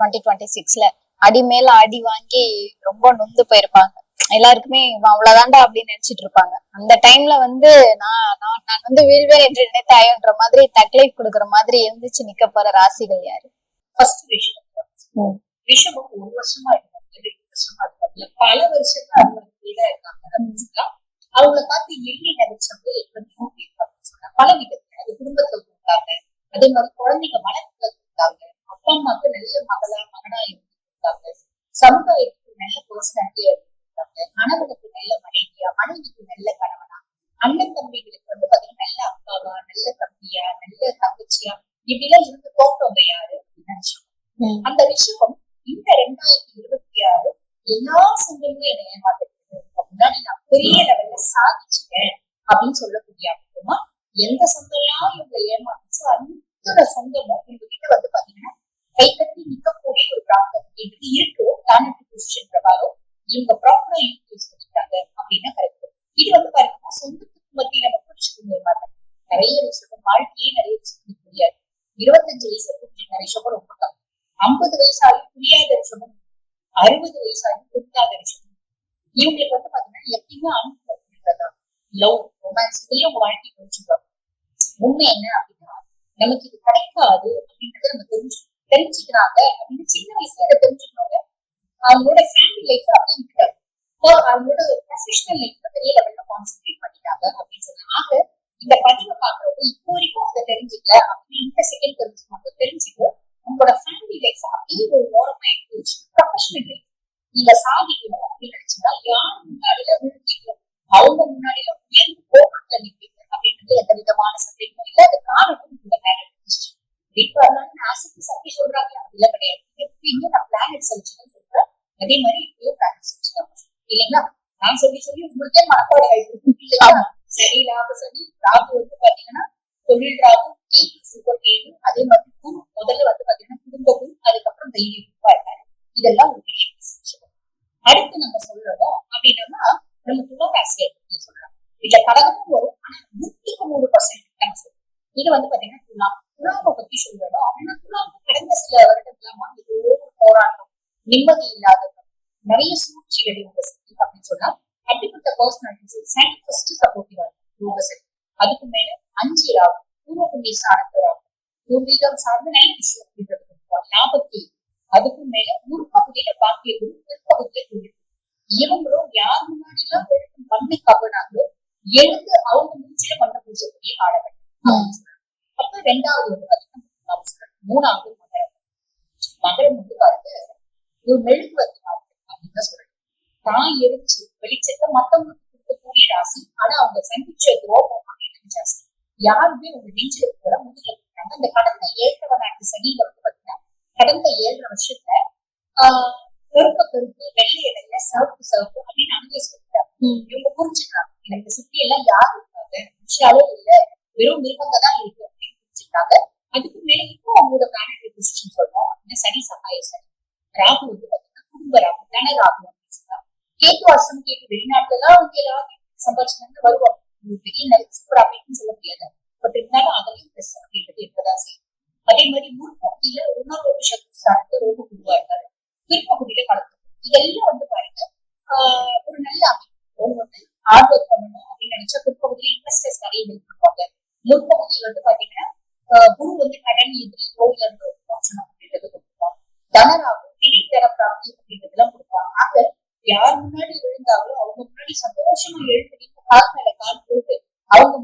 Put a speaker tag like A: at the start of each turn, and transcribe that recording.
A: Twenty twenty சிக்ஸ்ல அடி மேல அடி வாங்கி ரொம்ப நொந்து போயிருப்பாங்க. எல்லாருக்குமே இவன் அவ்வளவுதான்டா அப்படின்னு நினைச்சிட்டு இருப்பாங்க. அந்த டைம்ல வந்து நான் நான் நான் வந்து வீழ்வேன் என்று நினைத்தாயோன்ற மாதிரி தக்லைஃப் கொடுக்குற மாதிரி எழுந்துச்சு நிக்க போற ராசிகள் யாரு?
B: ஃபர்ஸ்ட் ரிஷபம்
A: ம்.
B: ரிஷபம் ஒரு வருஷமா இருக்காங்க வருஷமா பல வருஷமா இருக்காங்க சொல்லலாம். அவங்கள பார்த்து எண்ணி நினைச்சவங்க எப்படி பல விதத்துல. அப்பா அம்மாவுக்கு நல்ல மகளா மகனா இருந்திருக்காங்க சமுதாயத்துக்கு நல்ல பர்சனாலிட்டியா இருந்திருக்காங்க கணவனுக்கு நல்ல மனைவியா மனைவிக்கு நல்ல கணவனா அண்ணன் தம்பிகளுக்கு வந்து பாத்தீங்கன்னா நல்ல அப்பாவா நல்ல தம்பியா நல்ல தங்கச்சியா இப்படிலாம் இருந்து போட்டவங்க யாரு அப்படின்னு நினைச்சோம் அந்த விஷயம் இந்த ரெண்டாயிரத்தி இருபத்தி ஆறு எல்லா சொந்தங்களும் என்னை முன்னாடி நான் பெரிய லெவல்ல சாதிச்சுட்டேன் அப்படின்னு சொல்லக்கூடிய அனுபவமா எந்த சொந்தம்லாம் இவங்களை ஏமாத்துச்சோ அத்தனை சொந்தமும் இவங்க கைப்பற்றி நிற்கக்கூடிய ஒரு ப்ராப்ளம் அப்படின்றது இருக்கு பிளானட் பொசிஷன் பிரகாரம் இவங்க ப்ராப்பரா யூஸ் பண்ணிட்டாங்க அப்படின்னா கரெக்ட் இது வந்து பாருங்கன்னா சொந்தத்துக்கு மத்திய நம்ம புரிச்சுக்க மாட்டாங்க நிறைய விஷயம் வாழ்க்கையே நிறைய விஷயம் புரியாது. இருபத்தஞ்சு வயசுல நிறைய விஷயம் ரொம்ப கம்மி. ஐம்பது வயசாகி புரியாத ரிஷபம் அறுபது வயசாகி புரியாத ரிஷபம் இவங்களுக்கு வந்து பாத்தீங்கன்னா எப்பயுமே அனுபவம் லவ் ரொமான்ஸ் இதுலயே உங்க வாழ்க்கையை புரிஞ்சுக்கணும் உண்மை என்ன அப்படின்னா நமக்கு இது கிடைக்காது அப்படின்றத நம்ம தெரிஞ்சுக்கணும். தெரிஞ்சுக்கிறாங்க அப்படின்னு சின்ன வயசுல அதை தெரிஞ்சுக்கிறாங்க அவங்களோட ஃபேமிலி லைஃப் அப்படியே விட்டுட்டாங்க. அவங்களோட ப்ரொஃபஷனல் லைஃப்ல பெரிய லெவல்ல கான்சென்ட்ரேட் பண்ணிட்டாங்க அப்படின்னு சொல்லலாம் ஆக இந்த பதிவை பாக்குறவங்க இப்போ வரைக்கும் அதை தெரிஞ்சுக்கல அப்படின்னு இந்த செகண்ட் தெரிஞ்சுக்கணும். தெரிஞ்சுட்டு உங்களோட ஃபேமிலி லைஃப் அப்படியே ஒரு ஓரம் ஆயிட்டு வச்சு ப்ரொஃபஷனல் லைஃப் நீங்க சா அப்படின்னு நினைச்சா யார் முன்னாடியில விழுந்தீங்களோ அவங்க முன்னாடியில உயர்ந்து கோபத்துல நிற்பீங்க அப்படின்றது எந்த விதமான சந்தேகமும் இல்லை அது காரணம் உங்க பிளானட் இப்ப அதனால ஆசிக்கு சக்தி சொல்றாங்க அதுல கிடையாது எப்பயுமே நான் பிளானட் செலுச்சுன்னு சொல்றேன் அதே மாதிரி இப்பயும் பிளானட் செலுச்சு இல்லைங்களா? நான் சொல்லி சொல்லி உங்களுக்கே மனப்பாட ஆயிருக்கு இல்லையா சரி லாப சனி ராகு வந்து பாத்தீங்கன்னா தொழில் ராகு சூப்பர் கேது அதே மாதிரி குரு முதல்ல வந்து பாத்தீங்கன்னா குடும்ப குரு அதுக்கப்புறம் தைரிய குருவா இருக்காரு. இதெல்லாம் ஒரு பெரிய அடுத்து நம்ம சொல்லணும் அப்படின்னா நம்ம துளராசியை பத்தி சொல்லலாம். இதுல கடகமும் வரும். ஆனா நூற்றுக்கு நூறு பர்சன்ட் நம்ம சொல்லணும். இது வந்து பாத்தீங்கன்னா துலாம். துலாமை பத்தி சொல்லணும். அப்படின்னா துலாம் கடந்த சில வருடங்களாமா ஏதோ ஒரு போராட்டம். நிம்மதி இல்லாத நிறைய சூழ்ச்சிகள் இவங்க சக்தி அப்படின்னு சொன்னா அப்படிப்பட்ட பர்சனாலிட்டிஸ் சைட் ஃபர்ஸ்ட் சப்போர்ட்டிவா இருக்கும். யோக சக்தி. அதுக்கு மேல அஞ்சு ராகும் பூர்வ புண்ணிய சாணத்து ராகும் பூர்வீகம் சார்ந்த நல்ல விஷயம் அப்படின்றது கொடுப்போம் அதுக்கும் மேல ஒரு பகுதியில பாக்கிய குரு பிற்பகுதியில குரு. இவங்களும் யார் முன்னாடி எல்லாம் வெறும் மண்ணை கவனாங்களோ எழுந்து அவங்க மூச்சில மண்ணை பூசக்கூடிய காலகட்டம் அப்ப ரெண்டாவது வந்து மூணாவது மகரம். மகரம் வந்து பாருங்க ஒரு மெழுகுவர்த்தி மாதிரி அப்படின்னு தான் சொல்றாங்க. தான் எரிச்சு வெளிச்சத்தை மத்தவங்களுக்கு கொடுக்கக்கூடிய ராசி ஆனா அவங்க சந்திச்ச துரோகம் அப்படின்னு ஜாஸ்தி யாருமே உங்க நெஞ்சில இருக்கிற முதுகல இருக்காங்க இந்த கடந்த ஏழரை நாட்டு சனியில வந்து பாத்தீங்கன்னா கடந்த ஏழரை வருஷத்துல ஆஹ் கருப்பு கருப்பு வெள்ளை வெள்ளை சிவப்பு சிவப்பு அப்படின்னு அங்கே சொல்லிட்டாங்க. இவங்க புரிஞ்சுக்கிறாங்க. எனக்கு சுத்தி எல்லாம் யார் இருக்காங்க? விஷயாலே இல்ல. வெறும் மிருகங்க தான் இருக்கு அப்படின்னு புரிஞ்சுக்கிட்டாங்க அதுக்கு மேல இப்போ அவங்களோட பிளானட் பொசிஷன் சொல்றோம். அப்படின்னா சனி சகாய சனி. ராகு வந்து பாத்தீங்கன்னா குடும்ப ராகு தன ராகு கேட்டு வருஷம் கேட்டு வெளிநாட்டுல எல்லாம் அவங்க எல்லாரும் சம்பாதிச்சு வருவாங்க. பெரிய நல்ல சூப்பர் அப்படின்னு சொல்ல முடியாது. பட் இருந்தாலும் அதுலயும் பிளஸ் அப்படின்றது இருக்கதான் செய்யும். அதே மாதிரி முற்பகுதியில உணர்வு சக்தி சார்ந்து ரொம்ப குருவா இருக்காரு. பிற்பகுதியில கலந்து இதெல்லாம் வந்து பாருங்க ஒரு நல்ல அமைப்பு. அவங்க வந்து ஹார்ட் ஒர்க் பண்ணணும் அப்படின்னு நினைச்சா பிற்பகுதியில இன்வெஸ்டர்ஸ் நிறைய ஹெல்ப் பண்ணுவாங்க முற்பகுதியில் வந்து பாத்தீங்கன்னா குரு வந்து கடன் எதிரி நோயில இருந்து ஒரு மோசனம் அப்படின்றது கொடுப்பாங்க. தனராக தர பிராப்தி கொடுப்பாங்க. ஆக யார் முன்னாடி விழுந்தாலும் அவங்க முன்னாடி சந்தோஷமா எழுந்து கால் மேல கால் போட்டு அவங்க